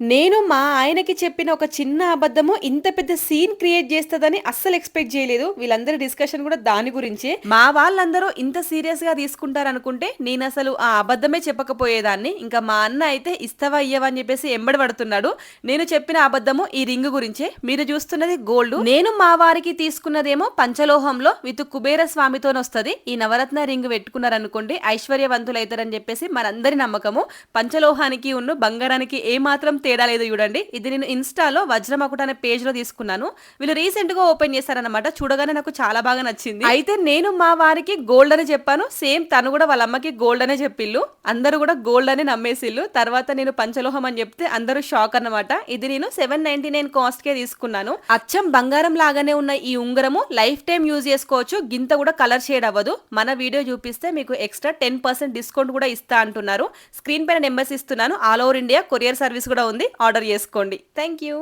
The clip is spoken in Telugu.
నేను మా ఆయనకి చెప్పిన ఒక చిన్న అబద్ధము ఇంత పెద్ద సీన్ క్రియేట్ చేస్తుందని అస్సలు ఎక్స్పెక్ట్ చేయలేదు. వీళ్ళందరి డిస్కషన్ కూడా దాని గురించే. మా వాళ్ళందరూ ఇంత సీరియస్గా తీసుకుంటారనుకుంటే నేను అసలు ఆ అబద్ధమే చెప్పకపోయేదాన్ని. ఇంకా మా అన్న అయితే ఇస్తావా ఇయ్యవా అని చెప్పేసి ఎంబడి పడుతున్నాడు. నేను చెప్పిన అబద్ధము ఈ రింగ్ గురించే. మీరు చూస్తున్నది గోల్డ్. నేను మా వారికి తీసుకున్నదేమో పంచలోహంలో విత్ కుబేర స్వామితోనొస్తుంది ఈ నవరత్న రింగ్ పెట్టుకున్నారనుకోండి ఐశ్వర్యవంతులైతారని చెప్పేసి మనందరి నమ్మకము. పంచలోహానికి ఉన్న బంగారానికి ఏ మాత్రం తేడా లేదు చూడండి. ఇది నేను ఇన్స్టాలో వజ్రమకుట అనే పేజ్లో తీసుకున్నాను. వీళ్ళు రీసెంట్గా ఓపెన్ చేశారనమాట చూడగానే నాకు చాలా బాగా నచ్చింది. అయితే నేను మా వారికి గోల్డ్ అని చెప్పాను. సేమ్ తను కూడా వాళ్ళ అమ్మకి గోల్డ్ అనే చెప్పిల్లు అందరూ కూడా గోల్డ్ అని నమ్మేసిల్లు తర్వాత నేను పంచలోహం అని చెప్తే అందరూ షాక్ అన్నమాట. ఇది నేను సెవెన్ నైన్టీ నైన్ కాస్ట్ కే తీసుకున్నాను. అచ్చం బంగారం లాగానే ఉన్న ఈ ఉంగరము లైఫ్ టైం యూజ్ చేసుకోవచ్చు. గింత కూడా కలర్ షేడ్ అవ్వదు. మన వీడియో చూపిస్తే మీకు ఎక్స్ట్రా టెన్ పర్సెంట్ డిస్కౌంట్ కూడా ఇస్తా అంటున్నారు. స్క్రీన్ పైన నెంబర్స్ ఇస్తున్నాను. All over India courier service కూడా ఉంది. ఆర్డర్ చేసుకోండి. Thank you